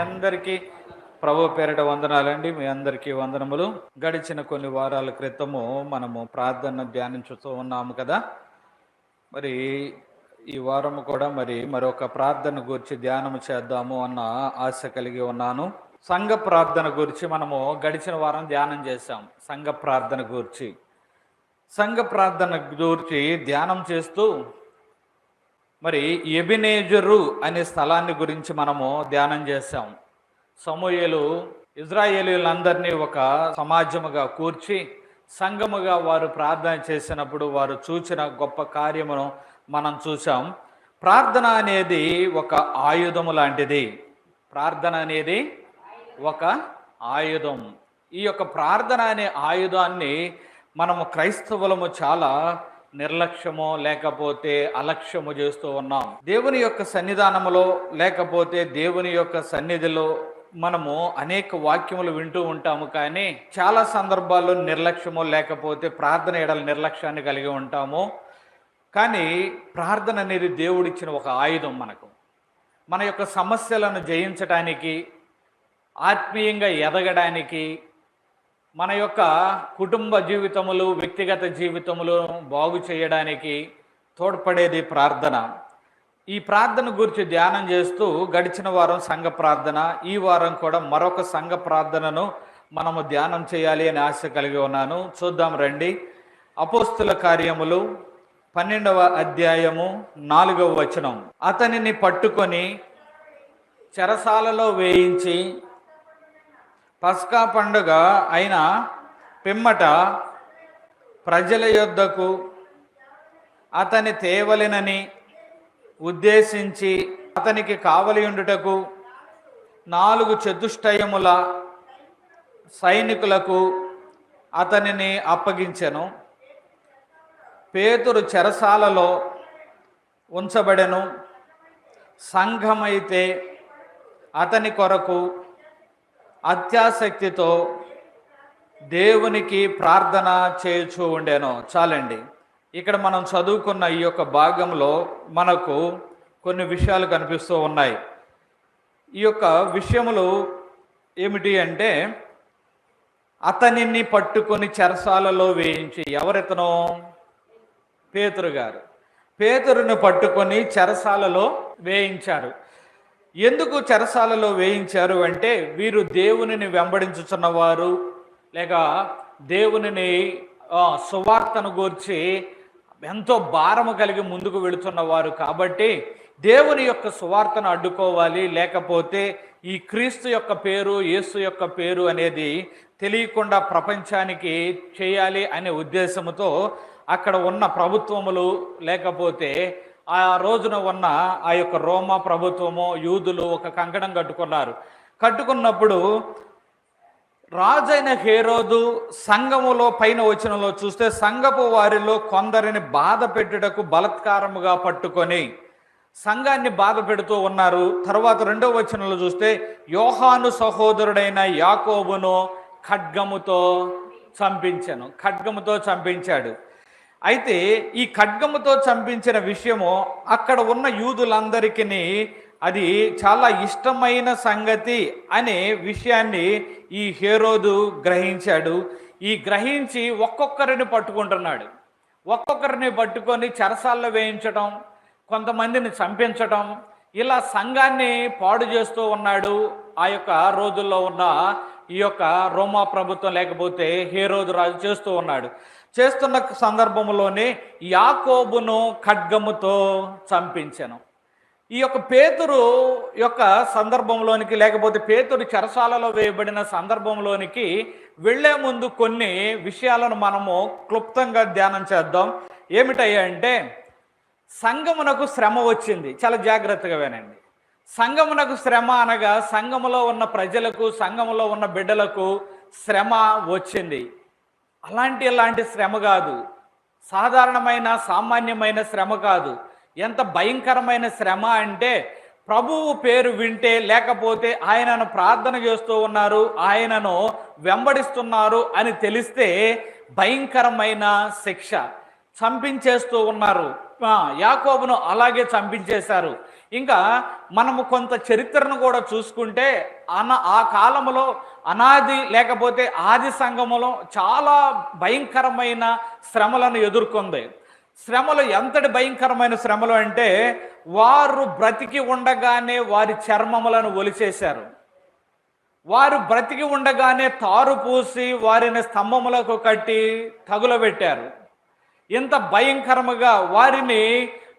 అందరికీ ప్రభు పేరిట వందనాలండి. మీ అందరికీ వందనములు. గడిచిన కొన్ని వారాల క్రితము మనము ప్రార్థన ధ్యానించుతూ ఉన్నాము కదా. మరి ఈ వారం కూడా మరి మరొక ప్రార్థన గురించి ధ్యానం చేద్దాము అన్న ఆశ కలిగి ఉన్నాను. సంఘ ప్రార్థన గురించి మనము గడిచిన వారం ధ్యానం చేశాం. సంఘ ప్రార్థన గురించి. సంఘ ప్రార్థన గురించి ధ్యానం చేస్తూ మరి ఎబినేజరు అనే స్థలాన్ని గురించి మనము ధ్యానం చేశాం. సమూహలు ఇజ్రాయేలీలందరినీ ఒక సమాజముగా కూర్చి సంఘముగా వారు ప్రార్థన చేసినప్పుడు వారు చూచిన గొప్ప కార్యమును మనం చూసాం ప్రార్థన అనేది ఒక ఆయుధము లాంటిది. ప్రార్థన అనేది ఒక ఆయుధం. ఈ యొక్క ప్రార్థన అనే ఆయుధాన్ని మనము క్రైస్తవులము చాలా నిర్లక్ష్యము లేకపోతే అలక్ష్యము చేస్తూ ఉన్నాం. దేవుని యొక్క సన్నిధానములో లేకపోతే దేవుని యొక్క సన్నిధిలో మనము అనేక వాక్యములు వింటూ ఉంటాము కానీ చాలా సందర్భాల్లో నిర్లక్ష్యము లేకపోతే ప్రార్థన ఎడల నిర్లక్ష్యాన్ని కలిగి ఉంటాము. కానీ ప్రార్థన అనేది దేవుడిచ్చిన ఒక ఆయుధం మనకు. మన యొక్క సమస్యలను జయించడానికి ఆత్మీయంగా ఎదగడానికి మన యొక్క కుటుంబ జీవితములు వ్యక్తిగత జీవితములు బాగు చేయడానికి తోడ్పడేది ప్రార్థన. ఈ ప్రార్థన గురించి ధ్యానం చేస్తూ గడిచిన వారం సంఘ ప్రార్థన ఈ వారం కూడా మరొక సంఘ ప్రార్థనను మనము ధ్యానం చేయాలి అని ఆశ కలిగి ఉన్నాను. చూద్దాం రండి. అపోస్తుల కార్యములు పన్నెండవ అధ్యాయము నాలుగవ వచనం. అతనిని పట్టుకొని చెరసాలలో వేయించి పస్కా పండుగ అయిన పిమ్మట ప్రజల యొద్దకు అతని తేవలెనని ఉద్దేశించి అతనికి కావలియుండుటకు నాలుగు చతుష్టయముల సైనికులకు అతనిని అప్పగించెను. పేతురు చెరసాలలో ఉంచబడెను. సంఘమైతే అతని కొరకు అత్యాసక్తితో దేవునికి ప్రార్థన చేయచూ ఉండేను. చాలండి. ఇక్కడ మనం చదువుకున్న ఈ యొక్క భాగంలో మనకు కొన్ని విషయాలు కనిపిస్తూ ఉన్నాయి. ఈ యొక్క విషయములు ఏమిటి అంటే అతనిని పట్టుకొని చెరసాలలో వేయించి ఎవరితనో? పేతురు గారు. పేతురును పట్టుకొని చెరసాలలో వేయించారు. ఎందుకు చెరసాలలో వేయించారు అంటే వీరు దేవునిని వెంబడించుచున్నవారు లేక దేవునిని సువార్తను గూర్చి ఎంతో భారము కలిగి ముందుకు వెళుతున్నవారు కాబట్టి దేవుని యొక్క సువార్తను అడ్డుకోవాలి. లేకపోతే ఈ క్రీస్తు యొక్క పేరు యేసు యొక్క పేరు అనేది తెలియకుండా ప్రపంచానికి చేయాలి అనే ఉద్దేశంతో అక్కడ ఉన్న ప్రభుత్వములు లేకపోతే ఆ రోజున ఉన్న ఆ యొక్క రోమా ప్రభుత్వము యూదులు ఒక కంకణం కట్టుకున్నారు. కట్టుకున్నప్పుడు రాజైన హేరోదు సంఘములో పైన వచనంలో చూస్తే సంఘపు వారిలో కొందరిని బాధ పెట్టుటకు బలత్కారముగా పట్టుకొని సంఘాన్ని బాధ పెడుతూ ఉన్నారు. తర్వాత రెండవ వచనంలో చూస్తే యోహాను సహోదరుడైన యాకోబును ఖడ్గముతో చంపించాను. ఖడ్గముతో చంపించాడు. అయితే ఈ ఖడ్గముతో చంపించిన విషయము అక్కడ ఉన్న యూదులందరికీ అది చాలా ఇష్టమైన సంగతి అనే విషయాన్ని ఈ హేరోదు గ్రహించాడు. ఈ గ్రహించి ఒక్కొక్కరిని పట్టుకుంటున్నాడు. ఒక్కొక్కరిని పట్టుకొని చెరసాల్లో వేయించడం కొంతమందిని చంపించడం ఇలా సంఘాన్ని పాడు చేస్తూ ఉన్నాడు ఆ యొక్క రోజుల్లో ఉన్న ఈ యొక్క రోమా ప్రభుత్వం లేకపోతే హేరోదు రాజు చేస్తూ ఉన్నాడు. చేస్తున్న సందర్భంలోనే యాకోబును ఖడ్గముతో చంపించను. ఈ యొక్క పేతురు యొక్క సందర్భంలోనికి లేకపోతే పేతురు చెరసాలలో వేయబడిన సందర్భంలోనికి వెళ్ళే ముందు కొన్ని విషయాలను మనము క్లుప్తంగా ధ్యానం చేద్దాం. ఏమిటయ్యా అంటే సంగమునకు శ్రమ వచ్చింది. చాలా జాగ్రత్తగా వినండి. సంఘమునకు శ్రమ అనగా సంఘములో ఉన్న ప్రజలకు సంఘములో ఉన్న బిడ్డలకు శ్రమ వచ్చింది. అలాంటి అలాంటి శ్రమ కాదు. సాధారణమైన సామాన్యమైన శ్రమ కాదు. ఎంత భయంకరమైన శ్రమ అంటే ప్రభువు పేరు వింటే లేకపోతే ఆయనను ప్రార్థన చేస్తూ ఉన్నారు ఆయనను వెంబడిస్తున్నారు అని తెలిస్తే భయంకరమైన శిక్ష. చంపించేస్తూ ఉన్నారు. యాకోబును అలాగే చంపించేశారు. ఇంకా మనము కొంత చరిత్రను కూడా చూసుకుంటే అన ఆ కాలంలో అనాది లేకపోతే ఆది సంఘములో చాలా భయంకరమైన శ్రమలను ఎదుర్కొంది. శ్రమలు ఎంతటి భయంకరమైన శ్రమలు అంటే వారు బ్రతికి ఉండగానే వారి చర్మములను ఒలిచేశారు. వారు బ్రతికి ఉండగానే తారు పూసి వారిని స్తంభములకు కట్టి తగులబెట్టారు. ఇంత భయంకరముగా వారిని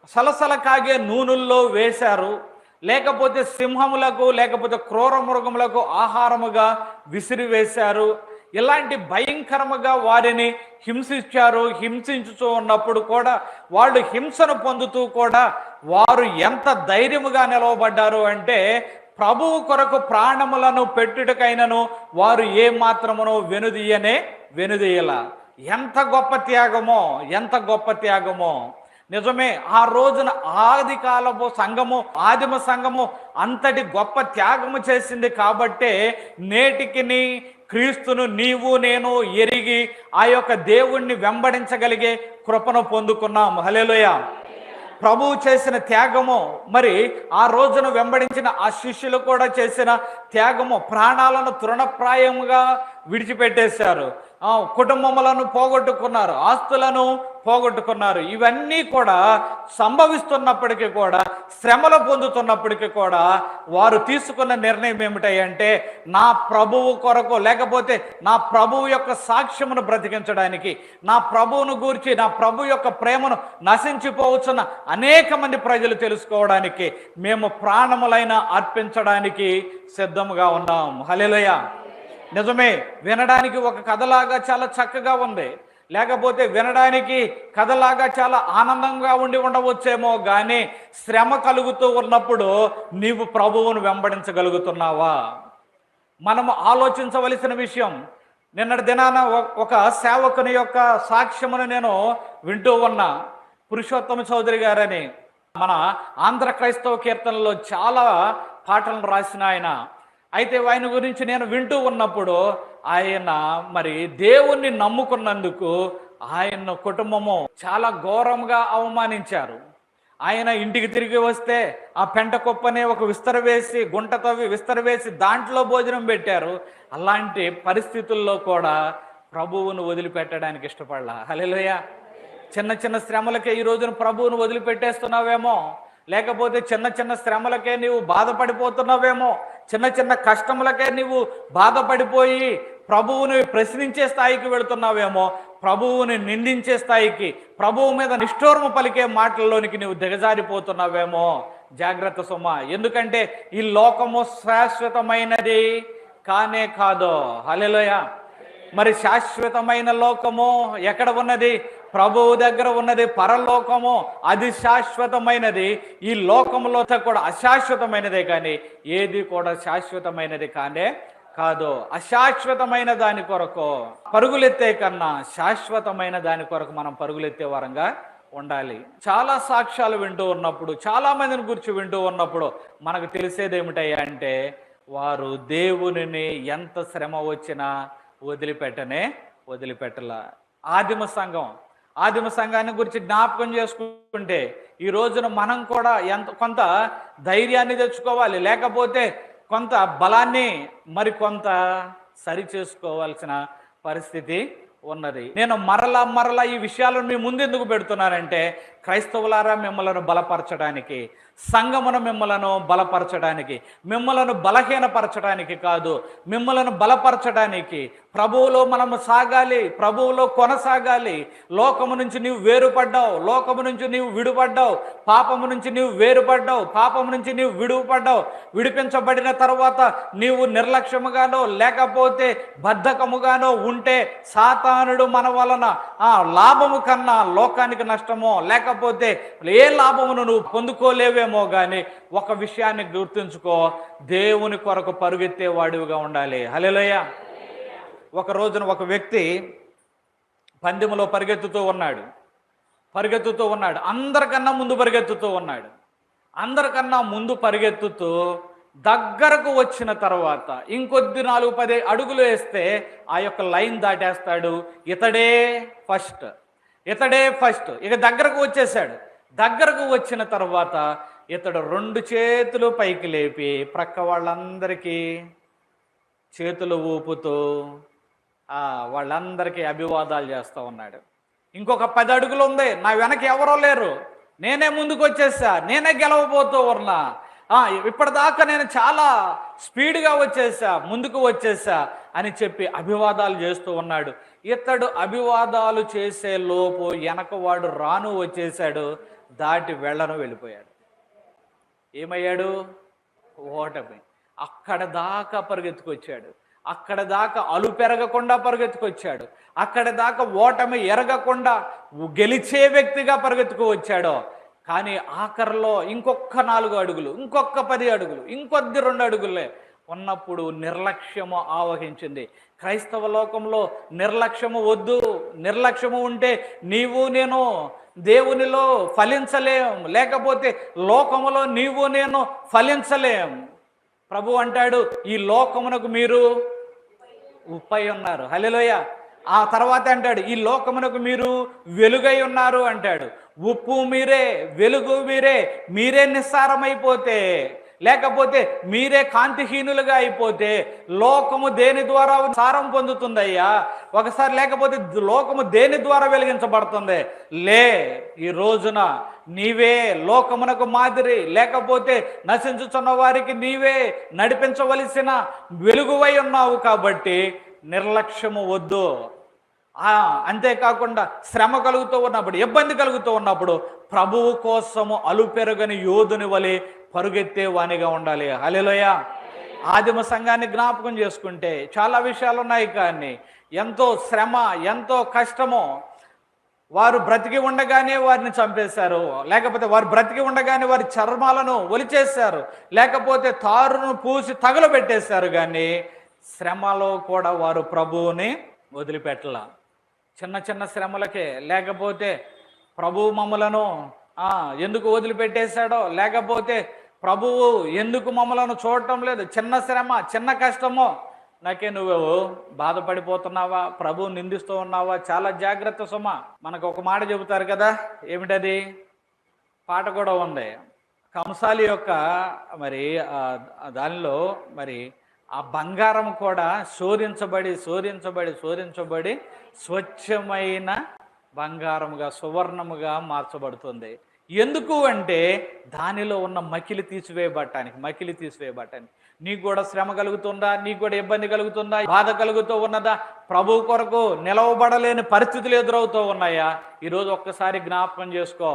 సలసల కాగే నూనెల్లో వేశారు. లేకపోతే సింహములకు లేకపోతే క్రూర మృగములకు ఆహారముగా విసిరివేశారు. ఇలాంటి భయంకరముగా వారిని హింసించారు హింసించుతూ ఉన్నప్పుడు కూడా వాళ్ళు హింసను పొందుతూ కూడా వారు ఎంత ధైర్యముగా నిలవబడ్డారు అంటే ప్రభువు కొరకు ప్రాణములను పెట్టుటకైనను వారు ఏ మాత్రమును వెనుదీయనే వెనుదీయల. ఎంత గొప్ప త్యాగమో ఎంత గొప్ప త్యాగమో. నిజమే ఆ రోజున ఆది కాలపు సంఘము ఆదిమ సంఘము అంతటి గొప్ప త్యాగము చేసింది కాబట్టే నేటికిని క్రీస్తును నీవు నేను ఎరిగి ఆ యొక్క దేవుణ్ణి వెంబడించగలిగే కృపను పొందుకున్నాం హలేలోయ ప్రభువు చేసిన త్యాగము మరి ఆ రోజును వెంబడించిన ఆ శిష్యులు కూడా చేసిన త్యాగము ప్రాణాలను తృణప్రాయముగా విడిచిపెట్టేశారు. కుటుంబములను పోగొట్టుకున్నారు ఆస్తులను పోగొట్టుకున్నారు. ఇవన్నీ కూడా సంభవిస్తున్నప్పటికీ కూడా శ్రమలు పొందుతున్నప్పటికీ కూడా వారు తీసుకున్న నిర్ణయం ఏమిటంటే నా ప్రభువు కొరకు లేకపోతే నా ప్రభువు యొక్క సాక్ష్యమును బ్రతికించడానికి నా ప్రభువును గూర్చి నా ప్రభు యొక్క ప్రేమను నశించిపోవచ్చున్న అనేక మంది ప్రజలు తెలుసుకోవడానికి మేము ప్రాణములైన అర్పించడానికి సిద్ధముగా ఉన్నాం. హలెలయ నిజమే వినడానికి ఒక కథలాగా చాలా చక్కగా ఉంది. లేకపోతే వినడానికి కథలాగా చాలా ఆనందంగా ఉండి ఉండవచ్చేమో కానీ శ్రమ కలుగుతూ ఉన్నప్పుడు నీవు ప్రభువును వెంబడించగలుగుతున్నావా? మనము ఆలోచించవలసిన విషయం నిన్నటి దినాన ఒక- ఒక సేవకుని యొక్క సాక్ష్యమును నేను వింటూ ఉన్నా. పురుషోత్తమ చౌదరి గారని మన ఆంధ్ర క్రైస్తవ కీర్తనలో చాలా పాటలను రాసిన ఆయన. అయితే ఆయన గురించి నేను వింటూ ఉన్నప్పుడు ఆయన మరి దేవుణ్ణి నమ్ముకున్నందుకు ఆయన కుటుంబము చాలా ఘోరంగా అవమానించారు. ఆయన ఇంటికి తిరిగి వస్తే ఆ పెంట కుప్పనే ఒక విస్తర వేసి గుంట తవ్వి విస్తర వేసి దాంట్లో భోజనం పెట్టారు. అలాంటి పరిస్థితుల్లో కూడా ప్రభువును వదిలిపెట్టడానికి ఇష్టపడలా. హలేలోయ చిన్న చిన్న శ్రమలకే ఈ రోజున ప్రభువును వదిలిపెట్టేస్తున్నావేమో. లేకపోతే చిన్న చిన్న శ్రమలకే నీవు బాధపడిపోతున్నావేమో. చిన్న చిన్న కష్టములకే నీవు బాధపడిపోయి ప్రభువుని ప్రశ్నించే స్థాయికి వెళుతున్నావేమో ప్రభువుని నిందించే స్థాయికి ప్రభువు మీద నిష్ఠూరము పలికే మాటల్లోనికి నువ్వు దిగజారిపోతున్నావేమో. జాగ్రత్త సుమ. ఎందుకంటే ఈ లోకము శాశ్వతమైనది కానే కాదో. హలెలోయ మరి శాశ్వతమైన లోకము ఎక్కడ ఉన్నది? ప్రభువు దగ్గర ఉన్నది పరలోకము అది శాశ్వతమైనది. ఈ లోకములో కూడా అశాశ్వతమైనదే కానీ ఏది కూడా శాశ్వతమైనది కానే కాదు. అశాశ్వతమైన దాని కొరకు పరుగులెత్తే కన్నా శాశ్వతమైన దాని కొరకు మనం పరుగులెత్తే వారంగా ఉండాలి. చాలా సాక్ష్యాలు వింటూ ఉన్నప్పుడు చాలా మందిని గురించి వింటూ ఉన్నప్పుడు మనకు తెలిసేది ఏమిటయ్యా అంటే వారు దేవునిని ఎంత శ్రమ వచ్చినా వదిలిపెట్టనే వదిలిపెట్టల. ఆదిమ సంఘం ఆదిమ సంఘాన్ని గురించి జ్ఞాపకం చేసుకుంటే ఈ రోజున మనం కూడా ఎంత కొంత ధైర్యాన్ని తెచ్చుకోవాలి లేకపోతే కొంత బలాన్ని మరి కొంత సరి చేసుకోవాల్సిన పరిస్థితి ఉన్నది. నేను మరలా మరలా ఈ విషయాలను మీ ముందెందుకు పెడుతున్నానంటే క్రైస్తవులారా మిమ్మలను బలపరచడానికి సంఘమును మిమ్మలను బలపరచడానికి మిమ్మలను బలహీనపరచడానికి కాదు మిమ్మలను బలపరచడానికి ప్రభువులో మనము సాగాలి ప్రభువులో కొనసాగాలి. లోకము నుంచి నీవు వేరుపడ్డావు లోకము నుంచి నీవు విడుపడ్డావు పాపము నుంచి నీవు వేరుపడ్డావు పాపము నుంచి నీవు విడుపడ్డావు. విడిపించబడిన తర్వాత నీవు నిర్లక్ష్యముగానో లేకపోతే బద్ధకముగానో ఉంటే సాతానుడు మన వలన ఆ లాభము కన్నా లోకానికి నష్టమో లేకపోతే ఏ లాభమును నువ్వు పొందుకోలేవేమో కానీ ఒక విషయాన్ని గుర్తుంచుకో. దేవుని కొరకు పరుగెత్తే వాడివిగా ఉండాలి. హలోయ ఒక రోజున ఒక వ్యక్తి పందెములో పరిగెత్తుతూ ఉన్నాడు. పరిగెత్తుతూ ఉన్నాడు. అందరికన్నా ముందు పరిగెత్తుతూ ఉన్నాడు. అందరికన్నా ముందు పరిగెత్తుతూ దగ్గరకు వచ్చిన తర్వాత ఇంకొద్ది నాలుగు పది అడుగులు వేస్తే ఆ యొక్క లైన్ దాటేస్తాడు. ఇతడే ఫస్ట్. ఇతడే ఫస్ట్. ఇక దగ్గరకు వచ్చేసాడు దగ్గరకు వచ్చిన తర్వాత ఇతడు రెండు చేతులు పైకి లేపి ప్రక్క వాళ్ళందరికీ చేతులు ఊపుతూ వాళ్ళందరికీ అభివాదాలు చేస్తూ ఉన్నాడు. ఇంకొక పది అడుగులు ఉంది. నా వెనక ఎవరో లేరు. నేనే ముందుకు వచ్చేసా. నేనే గెలవబోతూ ఉన్నా. ఆ, ఇప్పటిదాకా నేను చాలా స్పీడ్గా వచ్చేసా ముందుకు వచ్చేసా అని చెప్పి అభివాదాలు చేస్తూ ఉన్నాడు. ఇతడు అభివాదాలు చేసే లోపు వెనక వాడు రాను వచ్చేసాడు. దాటి వెళ్ళను వెళ్ళిపోయాడు. ఏమయ్యాడు? ఓటమి. అక్కడ దాకా పరిగెత్తుకొచ్చాడు. అక్కడ దాకా అలు పెరగకుండా పరిగెత్తుకొచ్చాడు. అక్కడ దాకా ఓటమి ఎరగకుండా గెలిచే వ్యక్తిగా పరిగెత్తుకు వచ్చాడో కానీ ఆఖరిలో ఇంకొక నాలుగు అడుగులు ఇంకొక పది అడుగులు ఇంకొద్ది రెండు అడుగులే ఉన్నప్పుడు నిర్లక్ష్యము ఆవహించింది. క్రైస్తవ లోకంలో నిర్లక్ష్యము వద్దు నిర్లక్ష్యము ఉంటే నీవు నేను దేవునిలో ఫలించలేం. లేకపోతే లోకములో నీవు నేను ఫలించలేం. ప్రభు అంటాడు ఈ లోకమునకు మీరు ఉప్పై ఉన్నారు. హలిలోయ ఆ తర్వాత అంటాడు ఈ లోకమునకు మీరు వెలుగై ఉన్నారు అంటాడు. ఉప్పు మీరే వెలుగు మీరే మీరే నిస్సారమైపోతే లేకపోతే మీరే కాంతిహీనులుగా అయిపోతే లోకము దేని ద్వారా సారం పొందుతుందయ్యా? ఒకసారి లేకపోతే లోకము దేని ద్వారా వెలిగించబడుతుంది? లే ఈ రోజున నీవే లోకమునకు మాదిరి లేకపోతే నశించుచున్న వారికి నీవే నడిపించవలసిన వెలుగువై ఉన్నావు కాబట్టి నిర్లక్ష్యము వద్దు. అంతేకాకుండా శ్రమ కలుగుతూ ఉన్నప్పుడు ఇబ్బంది కలుగుతూ ఉన్నప్పుడు ప్రభువు కోసము అలుపెరగని యోధుని వలె పరుగెత్తే వానిగా ఉండాలి. హలోయ ఆదిమ సంఘాన్ని జ్ఞాపకం చేసుకుంటే చాలా విషయాలు ఉన్నాయి కానీ ఎంతో శ్రమ ఎంతో కష్టము. వారు బ్రతికి ఉండగానే వారిని చంపేశారు. లేకపోతే వారు బ్రతికి ఉండగానే వారి చర్మాలను ఒలిచేశారు. లేకపోతే తారును పూసి తగలబెట్టేశారు కానీ శ్రమలో కూడా వారు ప్రభువుని వదిలిపెట్టల. చిన్న చిన్న శ్రమలకే. లేకపోతే ప్రభు మమ్మలను ఎందుకు వదిలిపెట్టేశాడో? లేకపోతే ప్రభువు ఎందుకు మమ్మలను చూడటం లేదు? చిన్న శ్రమ చిన్న కష్టమో. నాకే నువ్వు బాధపడిపోతున్నావా? ప్రభు నిందిస్తూ ఉన్నావా? చాలా జాగ్రత్త సుమ. మనకు ఒక మాట చెబుతారు కదా? ఏమిటది? పాట కూడా ఉంది. కంసాలి యొక్క మరి దానిలో మరి ఆ బంగారం కూడా శోధించబడి శోధించబడి శోధించబడి స్వచ్ఛమైన బంగారముగా సువర్ణముగా మార్చబడుతుంది. ఎందుకు అంటే దానిలో ఉన్న మకిలి తీసివేయబట్టానికి మకిలి తీసివేయబట్టానికి నీకు కూడా శ్రమ కలుగుతుందా? నీకు కూడా ఇబ్బంది కలుగుతుందా? బాధ కలుగుతూ ఉన్నదా? ప్రభు కొరకు నిలవబడలేని పరిస్థితులు ఎదురవుతూ ఉన్నాయా? ఈరోజు ఒక్కసారి జ్ఞాపకం చేసుకో.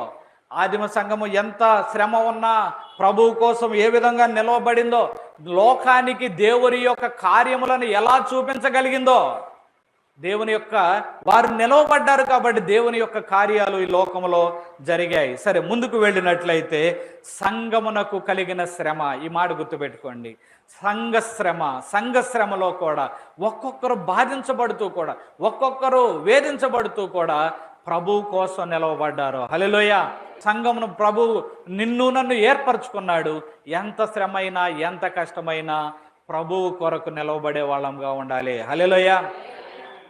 ఆదిమ సంఘము ఎంత శ్రమ ఉన్నా ప్రభువు కోసం ఏ విధంగా నిలవబడిందో లోకానికి దేవుని యొక్క కార్యములను ఎలా చూపించగలిగిందో దేవుని యొక్క వారు నిలవబడ్డారు కాబట్టి దేవుని యొక్క కార్యాలు ఈ లోకంలో జరిగాయి. సరే ముందుకు వెళ్ళినట్లయితే సంగమునకు కలిగిన శ్రమ ఈ మాట గుర్తుపెట్టుకోండి. సంఘ శ్రమ సంఘ శ్రమలో కూడా ఒక్కొక్కరు బాధించబడుతూ కూడా ఒక్కొక్కరు వేధించబడుతూ కూడా ప్రభు కోసం నిలవబడ్డారు. హలోయ సంఘమును ప్రభు నిన్ను నన్ను ఏర్పరచుకున్నాడు. ఎంత శ్రమైనా ఎంత కష్టమైనా ప్రభువు కొరకు నిలవబడే వాళ్ళంగా ఉండాలి. హలోయ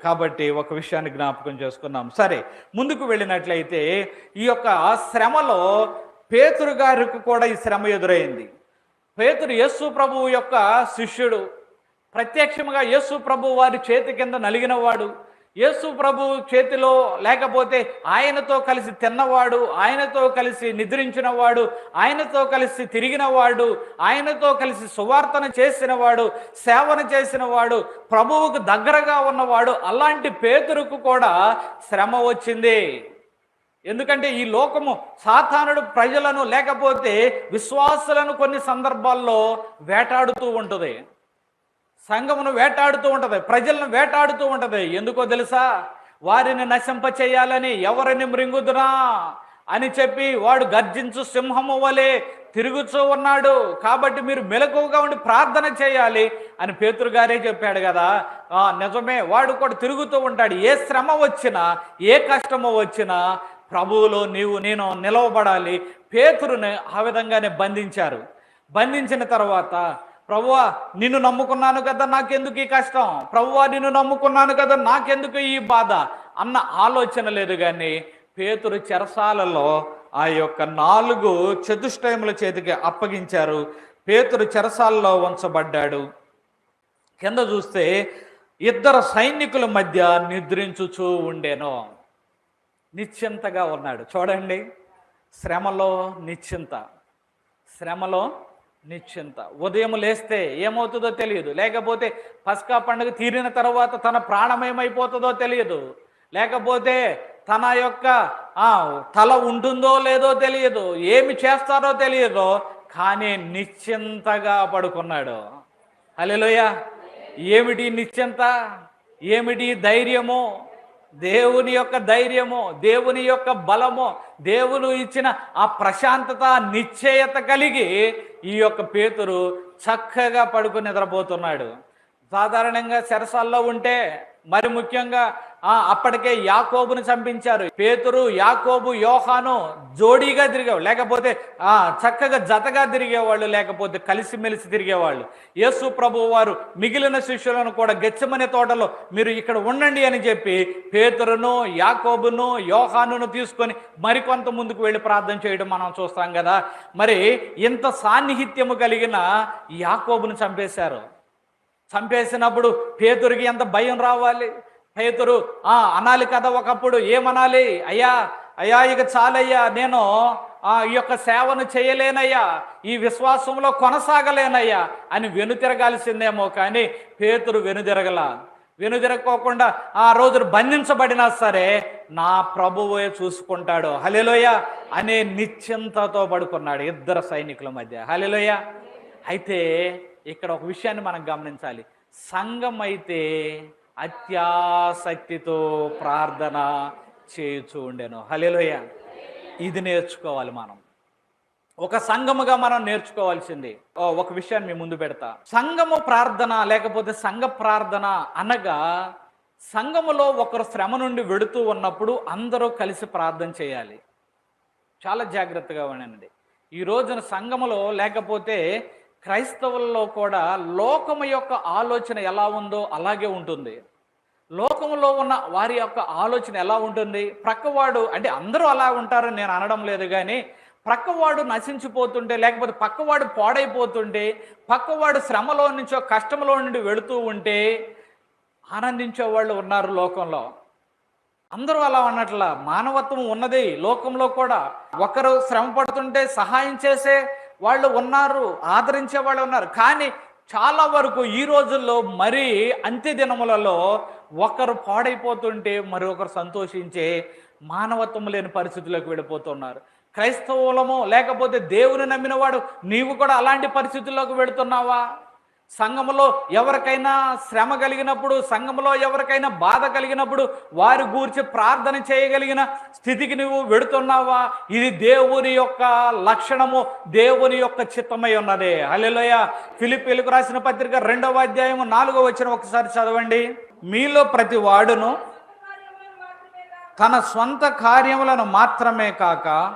కాబట్టి ఒక విషయాన్ని జ్ఞాపకం చేసుకున్నాం. సరే ముందుకు వెళ్ళినట్లయితే ఈ యొక్క శ్రమలో పేతురు గారికి కూడా ఈ శ్రమ ఎదురైంది. పేతురు యేసు ప్రభువు యొక్క శిష్యుడు. ప్రత్యక్షముగా యేసు ప్రభు వారి చేతి కింద నలిగినవాడు. యేసు ప్రభు చేతిలో లేకపోతే ఆయనతో కలిసి తిన్నవాడు ఆయనతో కలిసి నిద్రించినవాడు ఆయనతో కలిసి తిరిగినవాడు ఆయనతో కలిసి సువార్తన చేసినవాడు సేవన చేసినవాడు ప్రభువుకు దగ్గరగా ఉన్నవాడు అలాంటి పేతురుకు కూడా శ్రమ వచ్చింది. ఎందుకంటే ఈ లోకము సాతానుడు ప్రజలను లేకపోతే విశ్వాసులను కొన్ని సందర్భాల్లో వేటాడుతూ ఉంటుంది. సంఘమును వేటాడుతూ ఉంటది ప్రజలను వేటాడుతూ ఉంటది. ఎందుకో తెలుసా? వారిని నశింప చేయాలని ఎవరిని మృంగుదునా? అని చెప్పి వాడు గర్జించు సింహము వలె తిరుగుతూ ఉన్నాడు. కాబట్టి మీరు మెలకువగా ఉండి ప్రార్థన చేయాలి అని పేతురు గారే చెప్పాడు కదా. నిజమే వాడు కూడా తిరుగుతూ ఉంటాడు. ఏ శ్రమ వచ్చినా ఏ కష్టము వచ్చినా ప్రభువులో నీవు నేను నిలవబడాలి. పేతురుని ఆ విధంగానే బంధించారు. బంధించిన తర్వాత ప్రభువా నిన్ను నమ్ముకున్నాను కదా నాకెందుకు ఈ కష్టం? ప్రభువా నిన్ను నమ్ముకున్నాను కదా నాకెందుకు ఈ బాధ? అన్న ఆలోచన లేదు కానీ పేతురు చెరసాలలో ఆ యొక్క నాలుగు చతుష్టయముల చేతికి అప్పగించారు. పేతురు చెరసాలలో ఉంచబడ్డాడు. కింద చూస్తే ఇద్దరు సైనికుల మధ్య నిద్రించుచూ ఉండేను. నిశ్చింతగా ఉన్నాడు. చూడండి శ్రమలో నిశ్చింత. శ్రమలో నిశ్చింత. ఉదయం లేస్తే ఏమవుతుందో తెలియదు. లేకపోతే పస్కా పండుగ తీరిన తర్వాత తన ప్రాణం ఏమైపోతుందో తెలియదు. లేకపోతే తన యొక్క తల ఉంటుందో లేదో తెలియదు. ఏమి చేస్తారో తెలియదు. కానీ నిశ్చింతగా పడుకున్నాడు. అలెలోయ ఏమిటి నిశ్చింత? ఏమిటి ధైర్యము? దేవుని యొక్క ధైర్యము దేవుని యొక్క బలము దేవుడు ఇచ్చిన ఆ ప్రశాంతత నిశ్చయత కలిగి ఈ యొక్క పేతురు చక్కగా పడుకుని నిద్రపోతున్నాడు. సాధారణంగా చెరసాల్లో ఉంటే మరి ముఖ్యంగా ఆ అప్పటికే యాకోబును చంపించారు. పేతురు యాకోబు యోహాను జోడీగా తిరిగేవాళ్ళు. లేకపోతే ఆ చక్కగా జతగా తిరిగేవాళ్ళు లేకపోతే కలిసిమెలిసి తిరిగేవాళ్ళు. యేసు ప్రభు వారు మిగిలిన శిష్యులను కూడా గెచ్చమనే తోటలో మీరు ఇక్కడ ఉండండి అని చెప్పి పేతురును యాకోబును యోహానును తీసుకొని మరికొంత ముందుకు వెళ్ళి ప్రార్థన చేయడం మనం చూస్తాం కదా. మరి ఇంత సాన్నిహిత్యము కలిగిన యాకోబును చంపేశారు. చంపేసినప్పుడు పేతురికి ఎంత భయం రావాలి? పేతురు ఆ అనాలి కదా ఒకప్పుడు ఏమనాలి? అయ్యా అయ్యా ఇక చాలయ్యా నేను ఆ ఈ యొక్క సేవను చేయలేనయ్యా ఈ విశ్వాసంలో కొనసాగలేనయ్యా అని వెనుతిరగాల్సిందేమో కానీ పేతురు వెనుదిరగల. వెనుదిరగకోకుండా ఆ రోజు బంధించబడినా సరే నా ప్రభువే చూసుకుంటాడు. హలేలోయ అనే నిశ్చింతతో పడుకున్నాడు ఇద్దరు సైనికుల మధ్య. హలేలోయ అయితే ఇక్కడ ఒక విషయాన్ని మనం గమనించాలి. సంఘం అయితే అత్యాసక్తితో ప్రార్థన చేయుచూ ఉండేను. హలేలోయ ఇది నేర్చుకోవాలి మనం. ఒక సంఘముగా మనం నేర్చుకోవాల్సింది. ఒక విషయాన్ని మీ ముందు పెడతా. సంఘము ప్రార్థన లేకపోతే సంఘ ప్రార్థన అనగా సంఘములో ఒకరు శ్రమ నుండి వెడుతూ ఉన్నప్పుడు అందరూ కలిసి ప్రార్థన చేయాలి. చాలా జాగ్రత్తగా ఉండండి. ఈ రోజున సంఘములో లేకపోతే క్రైస్తవుల్లో కూడా లోకము యొక్క ఆలోచన ఎలా ఉందో అలాగే ఉంటుంది. లోకంలో ఉన్న వారి యొక్క ఆలోచన ఎలా ఉంటుంది? ప్రక్కవాడు అంటే అందరూ అలా ఉంటారని నేను అనడం లేదు కానీ ప్రక్కవాడు నశించిపోతుంటే లేకపోతే పక్కవాడు పాడైపోతుంటే పక్కవాడు శ్రమలో నుంచో కష్టంలో నుండి వెళుతూ ఉంటే ఆనందించే వాళ్ళు ఉన్నారు లోకంలో. అందరూ అలా ఉన్నట్ల మానవత్వం ఉన్నది లోకంలో కూడా. ఒకరు శ్రమ పడుతుంటే సహాయం చేసే వాళ్ళు ఉన్నారు ఆదరించే వాళ్ళు ఉన్నారు. కానీ చాలా వరకు ఈ రోజుల్లో మరీ అంత్య దినములలో ఒకరు పాడైపోతుంటే మరి ఒకరు సంతోషించే మానవత్వం లేని పరిస్థితుల్లోకి వెళ్ళిపోతున్నారు. క్రైస్తవులము లేకపోతే దేవుని నమ్మిన వాడు నీవు కూడా అలాంటి పరిస్థితుల్లోకి వెళుతున్నావా? సంఘములో ఎవరికైనా శ్రమ కలిగినప్పుడు సంఘములో ఎవరికైనా బాధ కలిగినప్పుడు వారి గూర్చి ప్రార్థన చేయగలిగిన స్థితికి నువ్వు వెడుతున్నావా? ఇది దేవుని యొక్క లక్షణము దేవుని యొక్క చిత్తమై ఉన్నది. హల్లెలూయ. ఫిలిపిలకు రాసిన పత్రిక రెండవ అధ్యాయము నాలుగో వచ్చిన ఒకసారి చదవండి. మీలో ప్రతి వాడును తన సొంత కార్యములను మాత్రమే కాక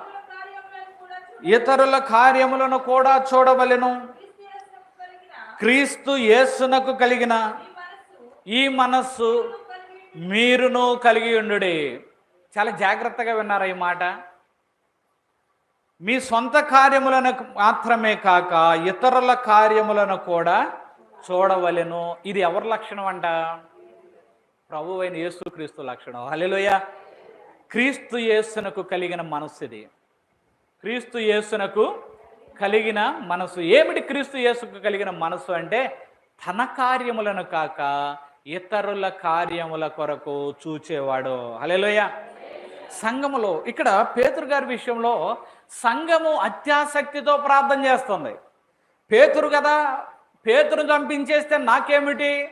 ఇతరుల కార్యములను కూడా చూడవలెను. క్రీస్తు యేసునకు కలిగిన ఈ మనస్సు మీరును కలిగి ఉండుడి. చాలా జాగ్రత్తగా విన్నారు ఈ మాట? మీ సొంత కార్యములను మాత్రమే కాక ఇతరుల కార్యములను కూడా చూడవలెను. ఇది ఎవరి లక్షణం అంట? ప్రభు అయిన యేసు క్రీస్తు లక్షణం. హల్లెలూయా. క్రీస్తు యేసునకు కలిగిన మనస్సు ఇది. క్రీస్తు యేసునకు కలిగిన మనసు. ఏమిటి క్రీస్తు యేసుకు కలిగిన మనసు అంటే తన కార్యములను కాక ఇతరుల కార్యముల కొరకు చూచేవాడు. హల్లెలూయా. సంఘములో ఇక్కడ పేతురు గారి విషయంలో సంఘము అత్యాసక్తితో ప్రార్థన చేస్తుంది. పేతురు కదా పేతురు చంపించేస్తే నాకేమిటి?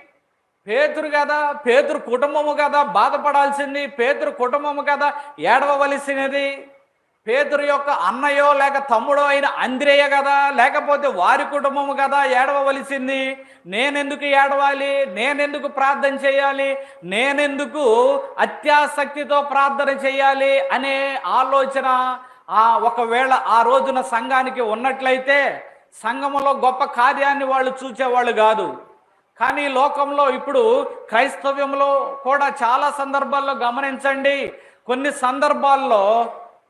పేతురు కదా పేతురు కుటుంబము కదా బాధపడాల్సింది. పేతురు కుటుంబము కదా ఏడవవలసినది. పేదరు యొక్క అన్నయో లేక తమ్ముడో అయిన అంద్రేయ కదా లేకపోతే వారి కుటుంబము కదా ఏడవవలసింది? నేనెందుకు ఏడవాలి? నేనెందుకు ప్రార్థన చేయాలి? నేనెందుకు అత్యాసక్తితో ప్రార్థన చేయాలి అనే ఆలోచన ఆ ఒకవేళ ఆ రోజున సంఘానికి ఉన్నట్లయితే సంఘములో గొప్ప కార్యాన్ని వాళ్ళు చూచేవాళ్ళు కాదు. కానీ లోకంలో ఇప్పుడు క్రైస్తవ్యంలో కూడా చాలా సందర్భాల్లో గమనించండి. కొన్ని సందర్భాల్లో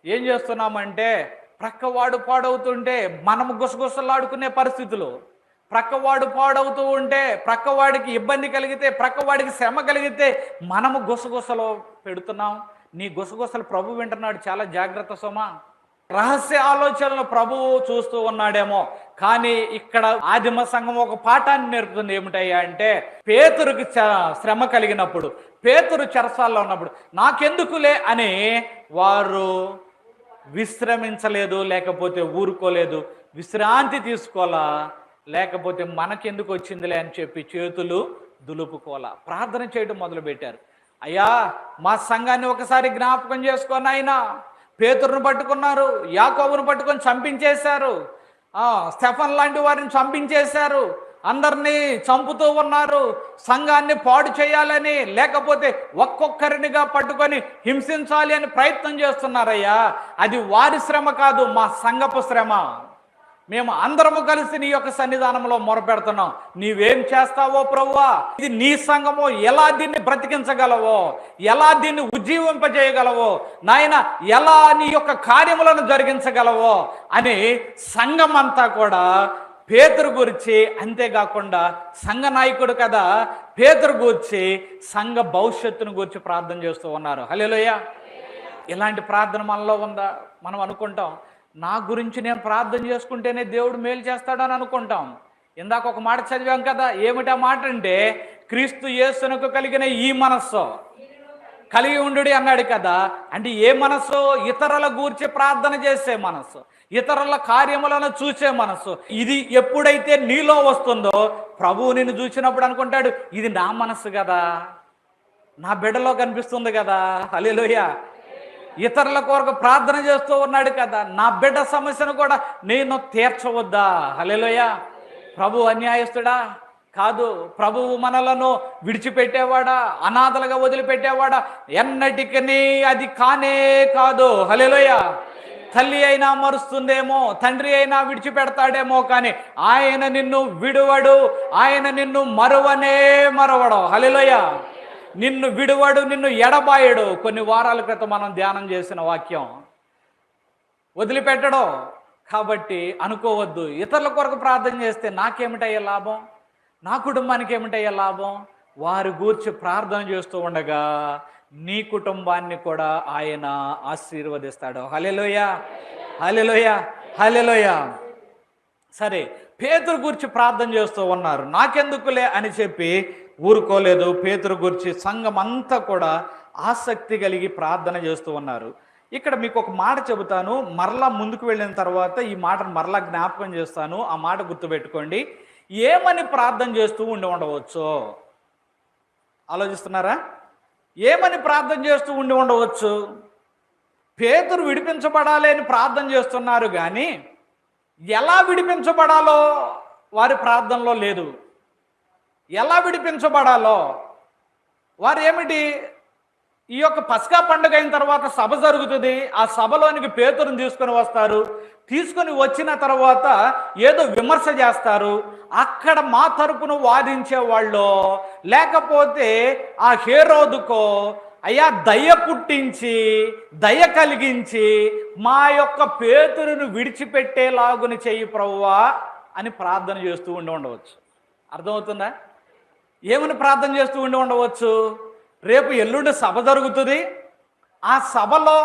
ఏం చేస్తున్నామంటే ప్రక్కవాడు పాడవుతుంటే మనము గుసగుసలాడుకునే పరిస్థితులు. ప్రక్కవాడు పాడవుతూ ఉంటే ప్రక్కవాడికి ఇబ్బంది కలిగితే ప్రక్కవాడికి శ్రమ కలిగితే మనము గుసగుసలు పెడుతున్నాం. నీ గుసగుసలు ప్రభు వింటున్నాడు చాలా జాగ్రత్త సుమ. రహస్య ఆలోచనలు ప్రభువు చూస్తూ ఉన్నాడేమో. కానీ ఇక్కడ ఆదిమ సంఘం ఒక పాఠాన్ని నేర్పుతుంది ఏమిటయ్యా అంటే పేతురుకి చ- శ్రమ కలిగినప్పుడు పేతురు చెరసాల్లో ఉన్నప్పుడు నాకెందుకులే అని వారు విశ్రమించలేదు లేకపోతే ఊరుకోలేదు. విశ్రాంతి తీసుకోవాలా? లేకపోతే మనకెందుకు వచ్చిందిలే అని చెప్పి చేతులు దులుపుకోవాలా? ప్రార్థన చేయడం మొదలుపెట్టారు. అయ్యా మా సంఘాన్ని ఒకసారి జ్ఞాపకం చేసుకొని ఆయన పేతురును పట్టుకున్నారు యాకోబును పట్టుకొని చంపించేశారు. స్టెఫన్ లాంటి వారిని చంపించేశారు. అందరినీ చంపుతూ ఉన్నారు. సంఘాన్ని పాడు చేయాలని లేకపోతే ఒక్కొక్కరినిగా పట్టుకొని హింసించాలి అని ప్రయత్నం చేస్తున్నారయ్యా. అది వారి శ్రమ కాదు మా సంఘపు శ్రమ. మేము అందరము కలిసి నీ యొక్క సన్నిధానంలో మొరపెడుతున్నాం. నీవేం చేస్తావో ప్రభువా ఇది నీ సంఘమో ఎలా దీన్ని బ్రతికించగలవో? ఎలా దీన్ని ఉజ్జీవింపజేయగలవో? నాయన ఎలా నీ యొక్క కార్యములను జరిగించగలవో? అని సంఘం అంతా కూడా పేతురు గురించి అంతేకాకుండా సంఘ నాయకుడు కదా పేతురు గురించి సంఘ భవిష్యత్తును గురించి ప్రార్థన చేస్తూ ఉన్నారు. హలేలోయ ఇలాంటి ప్రార్థన మనలో ఉందా? మనం అనుకుంటాం నా గురించి నేను ప్రార్థన చేసుకుంటేనే దేవుడు మేలు చేస్తాడని అనుకుంటాం. ఇందాక ఒక మాట చదివాం కదా ఏమిటా మాట అంటే క్రీస్తు యేసునకు కలిగిన ఈ మనస్సు. కలిగి ఉండు అన్నాడు కదా అంటే ఏ మనస్సు ఇతరుల గూర్చి ప్రార్థన చేసే మనస్సు. ఇతరుల కార్యములను చూసే మనస్సు. ఇది ఎప్పుడైతే నీలో వస్తుందో ప్రభువు నిన్ను చూసినప్పుడు అనుకుంటాడు ఇది నా మనస్సు కదా. నా బిడ్డలో కనిపిస్తుంది కదా. హలేలోయ ఇతరుల కొరకు ప్రార్థన చేస్తూ ఉన్నాడు కదా. నా బిడ్డ సమస్యను కూడా నేను తీర్చవద్దా. హలేలోయ ప్రభు అన్యాయస్తుడా? కాదు. ప్రభువు మనలను విడిచిపెట్టేవాడా? అనాథలుగా వదిలిపెట్టేవాడా? ఎన్నటికీ అది కానే కాదు. హల్లెలూయా. తల్లి అయినా మరుస్తుందేమో తండ్రి అయినా విడిచిపెడతాడేమో కానీ ఆయన నిన్ను విడువడు ఆయన నిన్ను మరువనే మరవడం. హల్లెలూయా. నిన్ను విడువడు నిన్ను ఎడబాయడు. కొన్ని వారాల క్రితం మనం ధ్యానం చేసిన వాక్యం. వదిలిపెట్టడం. కాబట్టి అనుకోవద్దు. ఇతరుల కొరకు ప్రార్థన చేస్తే నాకేమిటయ్యే లాభం? నా కుటుంబానికి ఏమిటయ్యే లాభం? వారి గూర్చి ప్రార్థన చేస్తూ ఉండగా నీ కుటుంబాన్ని కూడా ఆయన ఆశీర్వదిస్తాడు. హలెలోయ హలెలోయ హలెలోయ సరే పేతురు గురించి ప్రార్థన చేస్తూ ఉన్నారు. నాకెందుకులే అని చెప్పి ఊరుకోలేదు. పేతురు గురించి సంఘం అంతా కూడా ఆసక్తి కలిగి ప్రార్థన చేస్తూ ఉన్నారు. ఇక్కడ మీకు ఒక మాట చెబుతాను. మరలా ముందుకు వెళ్ళిన తర్వాత ఈ మాటను మరలా జ్ఞాపకం చేస్తాను. ఆ మాట గుర్తుపెట్టుకోండి. ఏమని ప్రార్థన చేస్తూ ఉండి ఉండవచ్చు? ఆలోచిస్తున్నారా? ఏమని ప్రార్థన చేస్తూ ఉండి ఉండవచ్చు? పేతురు విడిపించబడాలి అని ప్రార్థన చేస్తున్నారు కానీ ఎలా విడిపించబడాలో వారి ప్రార్థనలో లేదు. ఎలా విడిపించబడాలో? వారు ఏమిటి ఈ యొక్క పసకా పండుగ అయిన తర్వాత సభ జరుగుతుంది. ఆ సభలోనికి పేతురుని తీసుకొని వస్తారు. తీసుకొని వచ్చిన తర్వాత ఏదో విమర్శ చేస్తారు. అక్కడ మా తరపును వాదించే వాళ్ళు లేకపోతే ఆ హేరోదుకో అయ్యా దయ పుట్టించి దయ కలిగించి మా యొక్క పేతురును విడిచిపెట్టేలాగుని చెయ్యి ప్రవ్వా అని ప్రార్థన చేస్తూ ఉండి ఉండవచ్చు. అర్థమవుతుందా? ఏమని ప్రార్థన చేస్తూ ఉండి ఉండవచ్చు? రేపు ఎల్లుండి సభ జరుగుతుంది. ఆ సభలో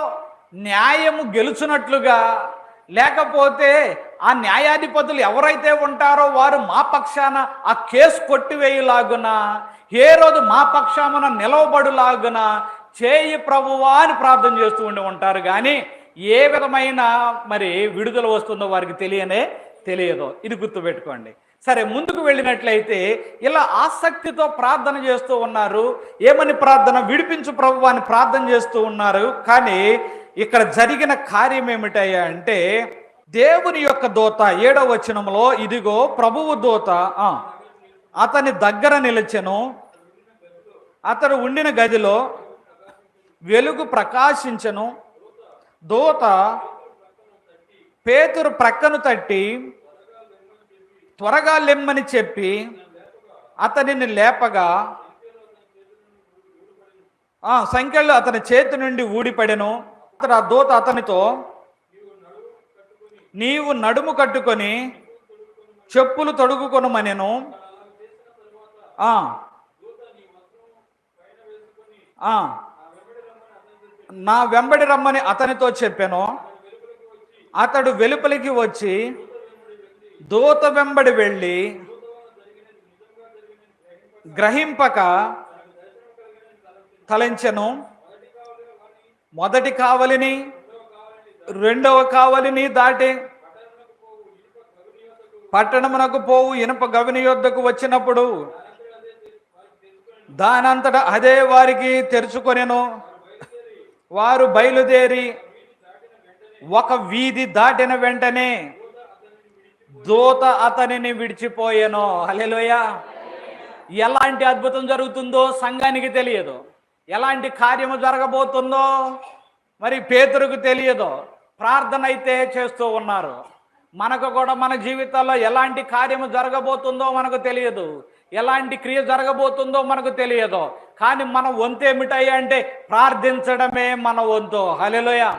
న్యాయము గెలుచున్నట్లుగా లేకపోతే ఆ న్యాయాధిపతులు ఎవరైతే ఉంటారో వారు మా పక్షాన ఆ కేసు కొట్టివేయులాగున ఏ రోజు మా పక్షామున నిలవబడులాగున చేయి ప్రభువా అని ప్రార్థన చేస్తూ ఉండి ఉంటారు. కానీ ఏ విధమైన మరి విడుదల వస్తుందో వారికి తెలియనే తెలియదు. ఇది గుర్తుపెట్టుకోండి. సరే ముందుకు వెళ్ళినట్లయితే ఇలా ఆసక్తితో ప్రార్థన చేస్తూ ఉన్నారు. ఏమని ప్రార్థన? విడిపించు ప్రభు అని ప్రార్థన చేస్తూ ఉన్నారు. కానీ ఇక్కడ జరిగిన కార్యం ఏమిటయ్యా అంటే దేవుని యొక్క దోత ఏడవ వచనంలో ఇదిగో ప్రభువు దోత అతని దగ్గర నిలిచెను. అతడు ఉండిన గదిలో వెలుగు ప్రకాశించను. దోత పేతురు ప్రక్కను తట్టి త్వరగా లెమ్మని చెప్పి అతనిని లేపగా ఆ సంఖ్యలో అతని చేతి నుండి ఊడిపడెను. అతడు ఆ దూత అతనితో నీవు నడుము కట్టుకొని చెప్పులు తొడుగుకొనమనెను. నా వెంబడి రమ్మని అతనితో చెప్పాను. అతడు వెలుపలికి వచ్చి దూత వెంబడి వెళ్ళి గ్రహింపక తలంచెను. మొదటి కావలిని రెండవ కావలిని దాటి పట్టణమునకు పోవు ఇనుప గవిని యొద్దకు వచ్చినప్పుడు దానంతట అదే వారికి తెరుచుకొనెను. వారు బయలుదేరి ఒక వీధి దాటిన వెంటనే దూత అతనిని విడిచిపోయాను. అలెలోయ ఎలాంటి అద్భుతం జరుగుతుందో సంఘానికి తెలియదు. ఎలాంటి కార్యము జరగబోతుందో మరి పేతురుకు తెలియదు. ప్రార్థన అయితే చేస్తూ ఉన్నారు. మనకు కూడా మన జీవితాల్లో ఎలాంటి కార్యము జరగబోతుందో మనకు తెలియదు. ఎలాంటి క్రియ జరగబోతుందో మనకు తెలియదు. కానీ మన వంతు ఏమిటాయి అంటే ప్రార్థించడమే మన వంతు. హలెలోయ